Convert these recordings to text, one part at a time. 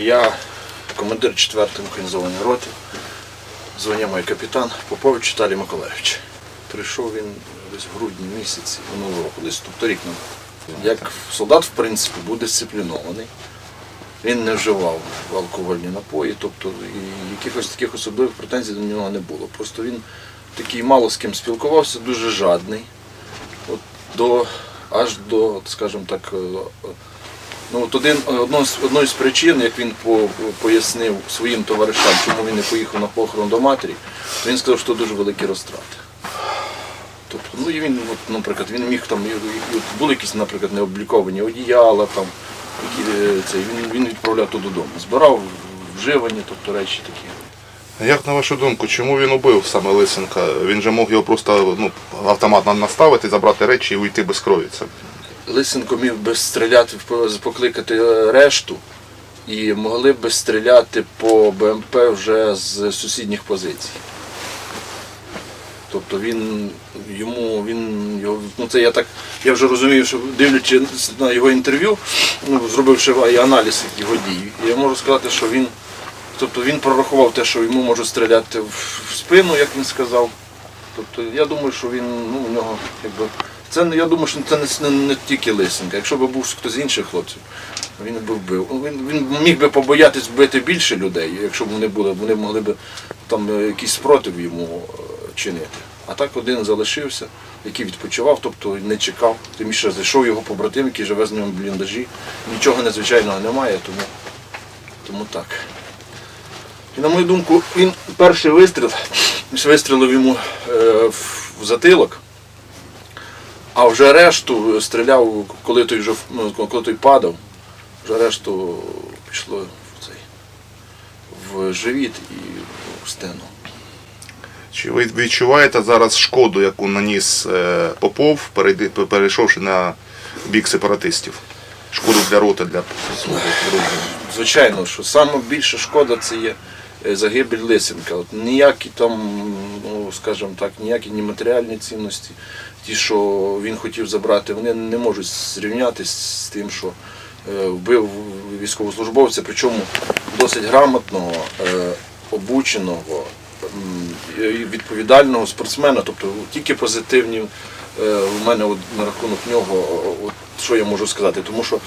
Я командир 4-ї механізованої роти. Дзвонив мій капітан Попович Віталій Миколаївич. Прийшов він десь в грудні місяці минулого року, десь тобто рік назад. Як солдат, в принципі, був дисциплінований. Він не вживав алкогольні напої, тобто і якихось таких особливих претензій до нього не було. Просто він такий мало з ким спілкувався, дуже жадний. От до, аж до, скажімо так, е, ну, от один, одно з, одною з причин, як він по, пояснив своїм товаришам, чому він не поїхав на похорон до матері, то він сказав, що дуже великі розтрати. Тобто, ну і він, от, наприклад, він міг там, і- і- були якісь, наприклад, необліковані одіяла, там, які, е, це, він, він відправляв то додому. Збирав вживані, тобто речі такі. Як на вашу думку, чому він убив саме Лисенка? Він же мог його просто ну, автомат на- наставити, забрати речі і уйти без крові. Це Лисенко міг би стріляти, покликати е, решту, і могли б стріляти по БМП вже з сусідніх позицій. Тобто він йому він його ну це я так я вже розумію, що дивлячись на його інтерв'ю, ну зробивши і аналіз його дій, я можу сказати, що він тобто він прорахував те, що йому можуть стріляти в спину, як він сказав. Тобто я думаю, що він ну у нього якби це я думаю, що це не, не, не тільки Лисенка. Якщо б був хтось з інших хлопців, він би вбив. Він, він міг би побоятись вбити більше людей, якщо б вони були, вони могли б там е, якийсь спротив йому е, чинити. А так один залишився, який відпочивав, тобто не чекав. Тим більше зайшов його побратим, який живе з ним в бліндажі. Нічого незвичайного немає, тому, тому так. І на мою думку, він перший вистріл, вистрілив йому е, в затилок, а вже решту стріляв, коли той вже ну, коли той падав, вже решту пішло в цей в живіт і в стену. Чи ви відчуваєте зараз шкоду, яку наніс е, Попов, перейшовши на бік сепаратистів? Шкоду для роти, для свого? Звичайно, що саме більша шкода це є е, загибель Лисенка. От ніякі там, ну скажімо так, ніякі ні матеріальні цінності, ті, що він хотів забрати, вони не можуть зрівнятися з тим, що е, вбив військовослужбовця, причому досить грамотного, е, обученого, відповідального спортсмена, тобто тільки позитивні е, в мене от на рахунок нього, от, що я можу сказати, тому що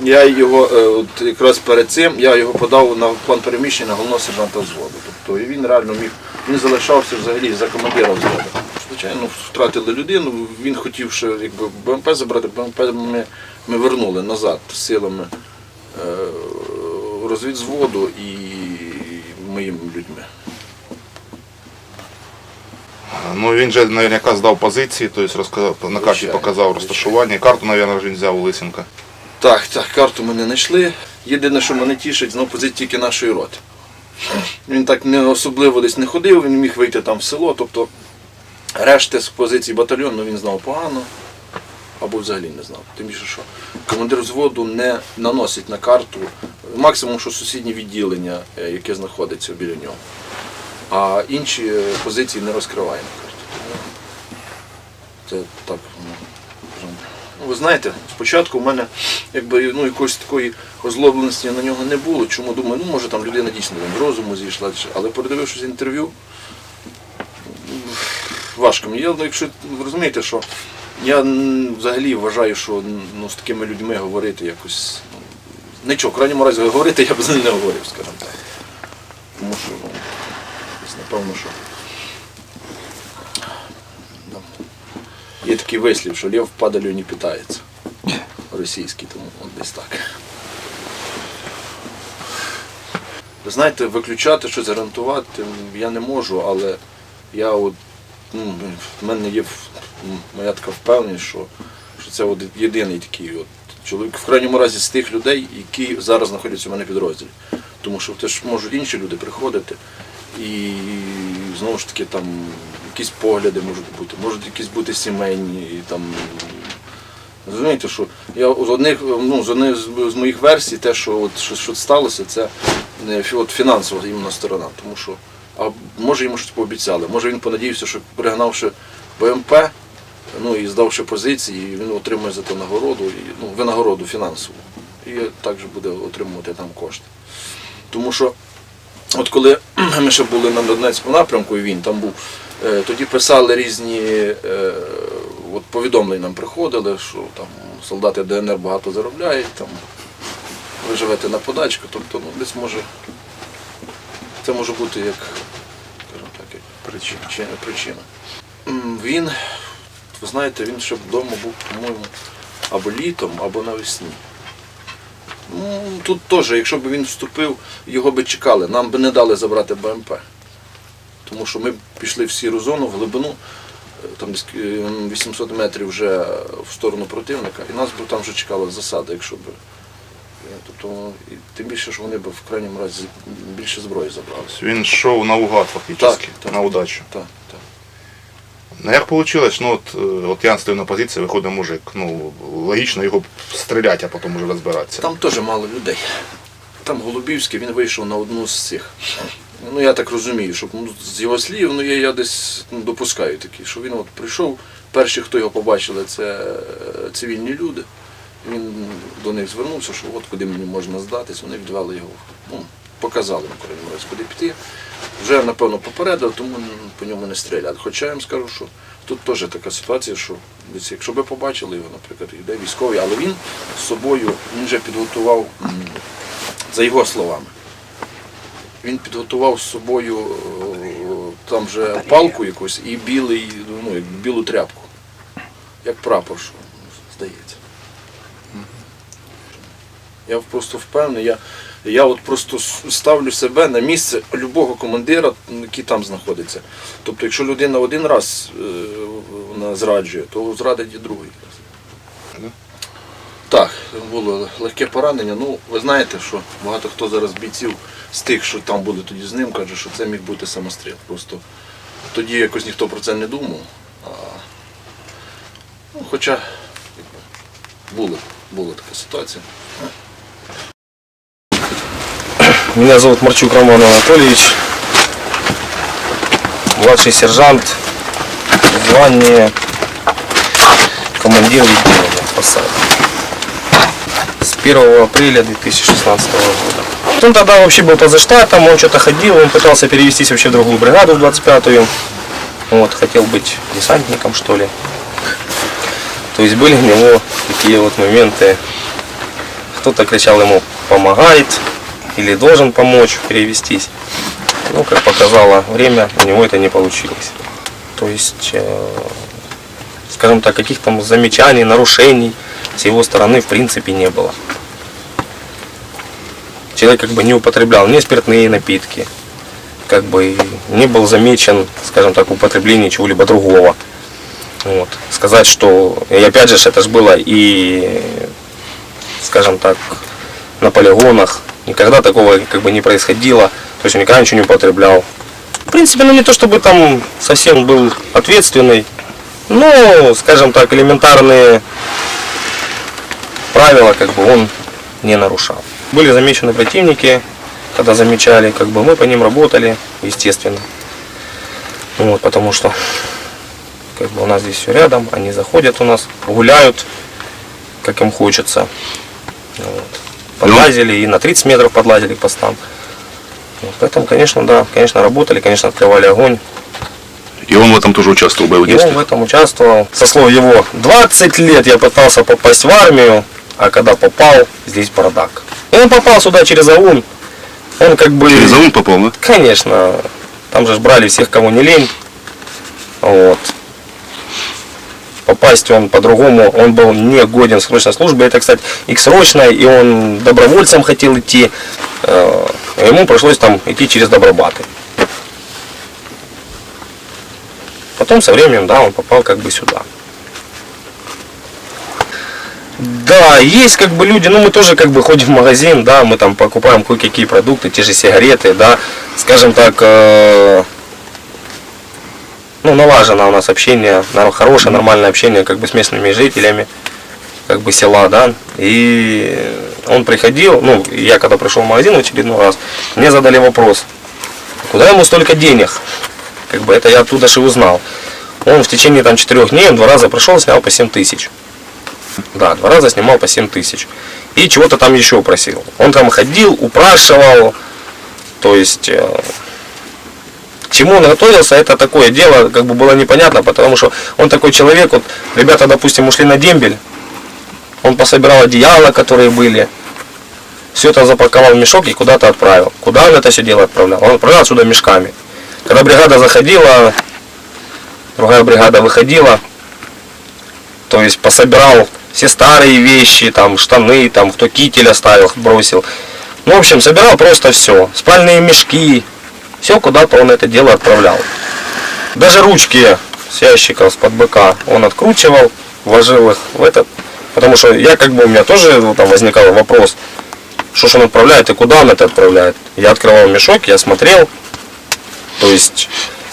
я його е, от якраз перед цим я його подав на план переміщення головного сержанта взводу. Тобто він реально міг, він залишався взагалі за командира взводу. Звичайно, втратили людину, він хотів ще якби БМП забрати, БМП ми, ми вернули назад силами е, розвідзводу і моїми людьми. Ну він же наверняка здав позиції, тобто розказав, на карті Звичайно, показав розташування. Карту, мабуть, він взяв у Лисенка. Так, так, карту ми не знайшли. Єдине, що мене тішить, знову позиція тільки нашої роти. Він так не особливо десь не ходив, він міг вийти там в село, тобто решти з позиції батальйону він знав погано або взагалі не знав. Тим більше, що командир взводу не наносить на карту максимум, що сусіднє відділення, е, яке знаходиться біля нього. А інші позиції не розкриває на карті. Це так. Ви знаєте, спочатку в мене якби ну, якоїсь такої озлобленості на нього не було. Чому думаю, ну може там людина дійсно з розуму зійшла, але передивившись інтерв'ю, важко мені. Я, ну, якщо ви розумієте, що я взагалі вважаю, що ну, з такими людьми говорити якось. Ну, нічого, в крайньому разі говорити я б з ним не говорив, скажімо так. Тому що, ну, напевно, що. Є такий вислів, що лев падалю не питається. Російський, тому от десь так. Ви знаєте, виключати щось гарантувати я не можу, але я от, ну, в мене є моя така впевненість, що, що це от єдиний такий от чоловік, в крайньому разі з тих людей, які зараз знаходяться у мене в підрозділі. Тому що теж можуть інші люди приходити і знову ж таки там якісь погляди можуть бути, можуть якісь бути сімейні і там. Розумієте, що я з одних, ну, з одних з- моїх версій, те, що от що, що сталося, це не от фінансова іменно сторона. Тому що, а може йому щось пообіцяли, може він понадіявся, що перегнавши БМП, ну і здавши позиції, він отримує за це нагороду, і, ну, винагороду фінансову. І також буде отримувати там кошти. Тому що от коли ми ще були на Донецькому напрямку, і він там був, е, тоді писали різні е, от повідомлення нам приходили, що там солдати ДНР багато заробляють, там ви живете на подачку, тобто ну, десь може. Це може бути як, скажімо так, як Причина. причина. причина. Він, ви знаєте, він ще вдома був, по-моєму, або літом, або навесні. Ну, тут теж, якщо б він вступив, його би чекали, нам би не дали забрати БМП. Тому що ми пішли в сіру зону, в глибину, е, там е, 800 метрів вже в сторону противника, і нас би там вже чекала засада, якщо б. е, Тобто, і тим більше, що вони б в крайньому разі більше зброї забрали. Він йшов наугад фактично, Так, так. на удачу. Так, так. Ну як вийшло, ну от, е, от я стою на позиції, виходить мужик. Ну, логічно його стріляти, а потім уже розбиратися. Там теж мало людей. Там Голубівський, він вийшов на одну з цих. Ну я так розумію, що ну, з його слів, ну я, я десь ну, допускаю такі, що він от прийшов, перші, хто його побачили, це е, цивільні люди. Він до них звернувся, що от куди мені можна здатись, вони відвели його, ну, показали на крайньому куди піти. Вже, напевно, попередив, тому по ньому не стріляли. Хоча я їм скажу, що тут теж така ситуація, що якщо би побачили його, наприклад, йде військовий, але він з собою він вже підготував, за його словами, він підготував з собою е, там вже палку якусь і білий, ну, білу тряпку, як прапор, що здається. Я просто впевнений, я, я от просто ставлю себе на місце любого командира, який там знаходиться. Тобто, якщо людина один раз е, вона зраджує, то зрадить і другий. Так, було легке поранення. Ну, ви знаєте, що багато хто зараз бійців з тих, що там були тоді з ним, каже, що це міг бути самостріл. Просто тоді якось ніхто про це не думав. А, ну, хоча була, була така ситуація. Меня зовут Марчук Роман Анатольевич, младший сержант, звание командир відділення посад. С 1 апреля 2016 года. Он тогда вообще был поза штатом, он что-то ходил, он пытался перевестись вообще в другую бригаду, в 25-ю. Вот, хотел быть десантником, что ли. То есть были у него такие вот моменты. Кто-то кричал ему «помогает», или должен помочь перевестись. Ну, как показало время, у него это не получилось. То есть, э, скажем так, каких-то замечаний, нарушений с его стороны в принципе не было. Человек как бы не употреблял ни спиртные напитки, как бы не был замечен, скажем так, в употреблении чего-либо другого. Вот. Сказать, что, и опять же, это же было и, скажем так, на полигонах. Никогда такого как бы не происходило. То есть он никогда ничего не употреблял. В принципе, ну не то чтобы там совсем был ответственный, но, скажем так, элементарные правила как бы он не нарушал. Были замечены противники, когда замечали, как бы мы по ним работали, естественно. Вот, потому что как бы у нас здесь все рядом, они заходят у нас, гуляют, как им хочется. Вот. Подлазили и на 30 метров подлазили к постам. Вот, поэтому, конечно, да, конечно, работали, конечно, открывали огонь. І він в этом теж участвував в бойових И он дійствах. в этом участвовал. Со слов его, 20 лет я пытался попасть в армию, а когда попал, здесь бардак. И он попал сюда через АУН. Он как бы... Через АУН попав, да? Конечно, там же брали всех, кого не лень. Вот. Попасть он по-другому, он был не годен срочной службе. Это, кстати, и к срочной, и он добровольцем хотел идти. Э, Ему пришлось там идти через Добробаты. Потом со временем, да, он попал как бы сюда. Да, есть как бы люди, ну мы тоже как бы ходим в магазин, да, мы там покупаем кое-какие продукты, те же сигареты, да, скажем так, э, ну налажено у нас общение, хорошее, нормальное общение как бы с местными жителями, как бы села, да, и он приходил, ну, я когда пришел в магазин в очередной раз, мне задали вопрос, куда ему столько денег, как бы это я оттуда же узнал. Он в течение там четырех дней, он два раза пришел, снял по 7 тысяч. Да, два раза снимал по 7 тысяч. И чего-то там еще просил. Он там ходил, упрашивал, То есть, э, к чему он готовился, это такое дело, как бы было непонятно, потому что он такой человек, вот ребята, допустим, ушли на дембель, он пособирал одеяла, которые были, все это запаковал в мешок и куда-то отправил. Куда он это все дело отправлял? Он отправлял сюда мешками. Когда бригада заходила, другая бригада выходила, то есть пособирал все старые вещи, там штаны, там кто китель оставил, бросил. Ну, в общем, собирал просто все. Спальные мешки, все куда-то он это дело отправлял. Даже ручки с ящиков, с-под быка он откручивал, вложил их в этот. Потому что я как бы, у меня тоже ну, там возникал вопрос, что ж он отправляет и куда он это отправляет. Я открывал мешок, я смотрел. То есть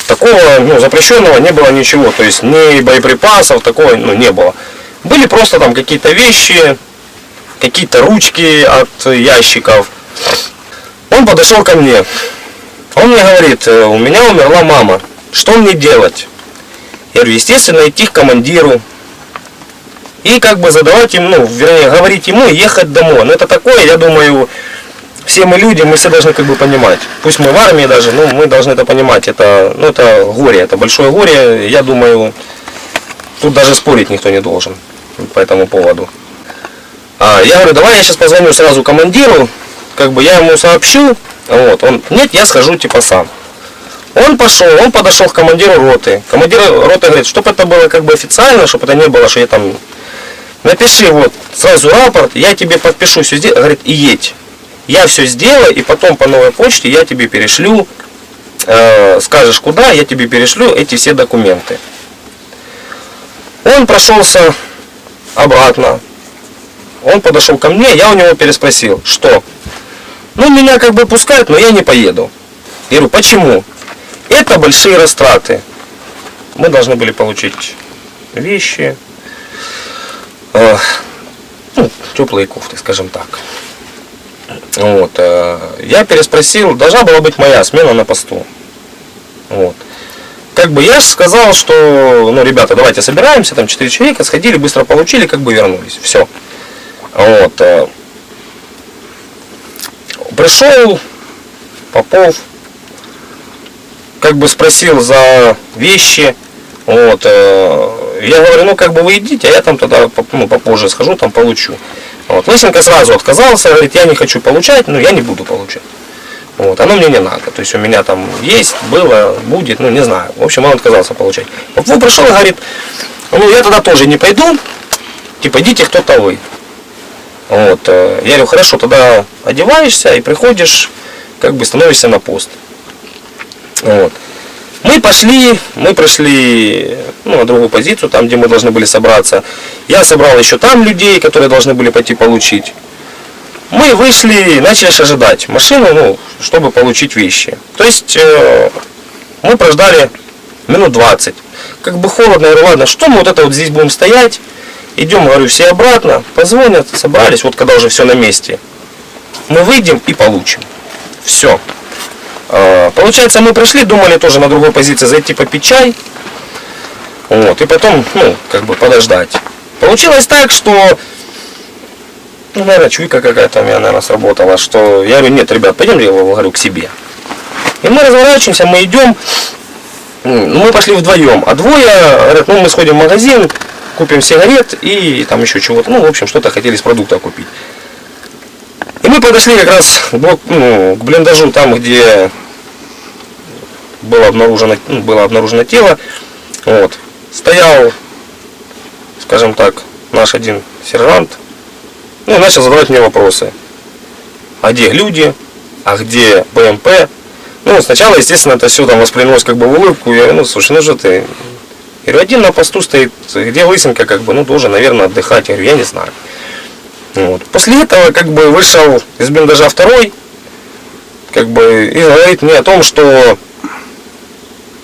такого ну, запрещенного не было ничего. То есть ни боеприпасов, такого ну, не было. Были просто там какие-то вещи, какие-то ручки от ящиков. Он подошел ко мне. Он мне говорит, «Э, у меня умерла мама. Что мне делать? Я говорю, естественно, идти к командиру. И как бы задавать им, ну, вернее, говорить ему и ехать домой. Но это такое, я думаю, все мы люди, мы все должны как бы понимать. Пусть мы в армии даже, но мы должны это понимать. Это, ну, это горе, это большое горе. Я думаю, тут даже спорить никто не должен по этому поводу. А, я говорю, давай я сейчас позвоню сразу командиру, как бы я ему сообщу. Вот, он, нет, я схожу типа сам. Он пошел, он подошел к командиру роты. Командир роты говорит, чтобы это было как бы официально, чтобы это не было, что я там напиши вот сразу рапорт, я тебе подпишу все здесь, говорит, и едь. Я все сделаю, и потом по новой почте я тебе перешлю, э, скажешь куда, я тебе перешлю эти все документы. Он прошелся обратно. Он подошел ко мне, я у него переспросил, что? Ну, меня как бы пускают, но я не поеду. Я говорю, почему? Это большие растраты. Мы должны были получить вещи, э, ну, теплые кофты, скажем так. Вот, э, я переспросил, должна была быть моя смена на посту. Вот. Как бы я же сказал, что, ну, ребята, давайте собираемся, там 4 человека, сходили, быстро получили, как бы вернулись. Все. Вот. э, Пришел Попов, как бы спросил за вещи. Вот. э, Я говорю, ну как бы вы идите, а я там тогда ну, попозже схожу, там получу. Вот. Лысенко сразу отказался, говорит, я не хочу получать, но я не буду получать. Вот, оно мне не надо. То есть у меня там есть, было, будет, ну не знаю. В общем, он отказался получать. Попов пришел и говорит, ну я тогда тоже не пойду, типа идите кто-то вы. Вот, э, я говорю, хорошо, тогда одеваешься и приходишь, как бы становишься на пост. Вот. Мы пошли, мы прошли ну, на другую позицию, там, где мы должны были собраться. Я собрал еще там людей, которые должны были пойти получить. Мы вышли начали ожидать машину, ну, чтобы получить вещи. То есть э, мы прождали минут 20. Как бы холодно, я говорю, ладно, что мы вот это вот здесь будем стоять? Идем, говорю, все обратно, позвонят, собрались, вот когда уже все на месте. Мы выйдем и получим. Все. А, Получается, мы пришли, думали тоже на другой позиции зайти попить чай. Вот, и потом, ну, как бы подождать. Получилось так, что, ну, наверное, чуйка какая-то у меня, наверное, сработала, что я говорю, нет, ребят, пойдем, я говорю, к себе. И мы разворачиваемся, мы идем, ну, мы пошли вдвоем, а двое говорят, ну, мы сходим в магазин, купим сигарет и там еще чего-то, ну, в общем, что-то хотели из продукта купить. И мы подошли как раз ну, к блиндажу, там, где было обнаружено, ну, было обнаружено тело. Вот. Стоял, скажем так, наш один сержант. Ну, и начал задавать мне вопросы. А где люди? А где БМП? Ну, сначала, естественно, это все там воспринималось как бы в улыбку. Я говорю, ну, слушай, ну что ты? Я говорю, один на посту стоит, где Лысенко, как бы, ну, должен, наверное, отдыхать. Я говорю, я не знаю. Вот. После этого как бы вышел из блиндажа второй, как бы и говорит мне о том, что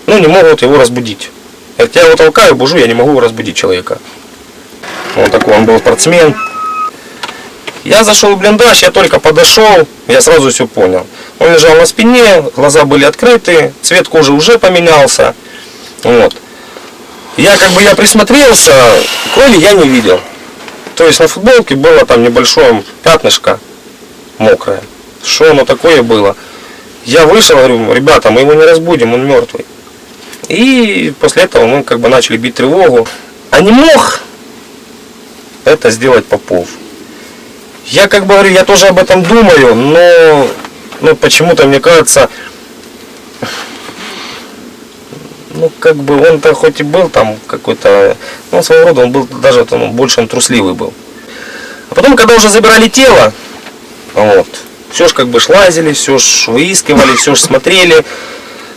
ну не могут его разбудить. Я говорю, я его толкаю, бужу, я не могу разбудить человека. Он такой, он был спортсмен. Я зашел в блиндаж, я только подошел, я сразу все понял. Он лежал на спине, глаза были открыты, цвет кожи уже поменялся. Вот. Я как бы я присмотрелся, крови я не видел. То есть на футболке было там небольшое пятнышко мокрое. Что оно такое было? Я вышел, говорю, ребята, мы его не разбудим, он мертвый. И после этого мы как бы начали бить тревогу. А не мог это сделать Попов. Я как бы говорю, я тоже об этом думаю, но ну, почему-то мне кажется, ну как бы он-то хоть и был там какой-то, ну своего рода он был даже там, больше он трусливый был. А потом, когда уже забирали тело, вот, все ж как бы шлазили, все ж выискивали, все ж смотрели.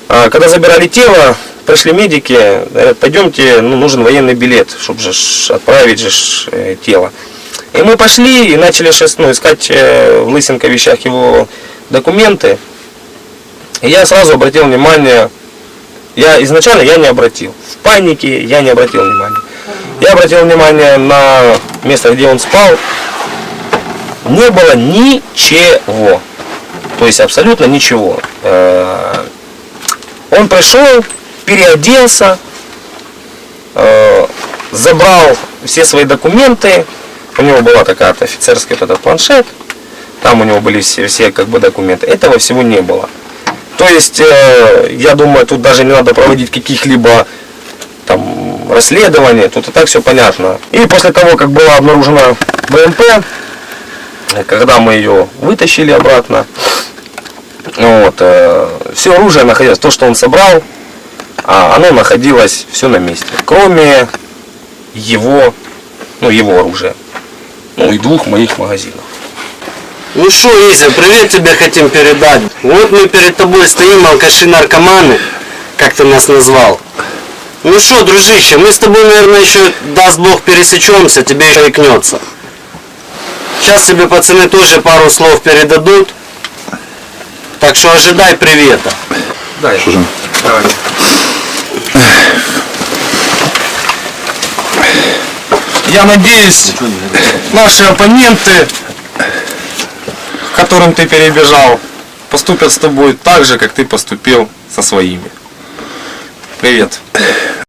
А когда забирали тело, пришли медики, говорят, пойдемте, ну, нужен военный билет, чтобы же отправить же э, тело. И мы пошли и начали ну, искать э, в Лысенко вещах его документы. И я сразу обратил внимание, я изначально я не обратил. В панике я не обратил внимания. Я обратил внимание на место, где он спал. Не было ничего. То есть абсолютно ничего. Э, Он пришел, переоделся, э, забрал все свои документы. У него была такая вот офицерская этот планшет. Там у него были все, все как бы документы. Этого всего не было. То есть, э, я думаю, тут даже не надо проводить каких-либо там расследований, тут и так все понятно. И после того, как была обнаружена БМП, э, когда мы ее вытащили обратно, вот, все оружие находилось, то, что он собрал, а, оно находилось все на месте, кроме его, ну, его оружия, ну и двух моих магазинов. Ну что, Изя, привет тебе хотим передать. Вот мы перед тобой стоим, алкаши-наркоманы, как ты нас назвал. Ну что, дружище, мы с тобой, наверное, еще, даст Бог, пересечемся, тебе еще икнется. Сейчас тебе пацаны тоже пару слов передадут. Так что ожидай привета. Да, я. Давай. Я надеюсь, наши оппоненты, которым ты перебежал, поступят с тобой так же, как ты поступил со своими. Привет.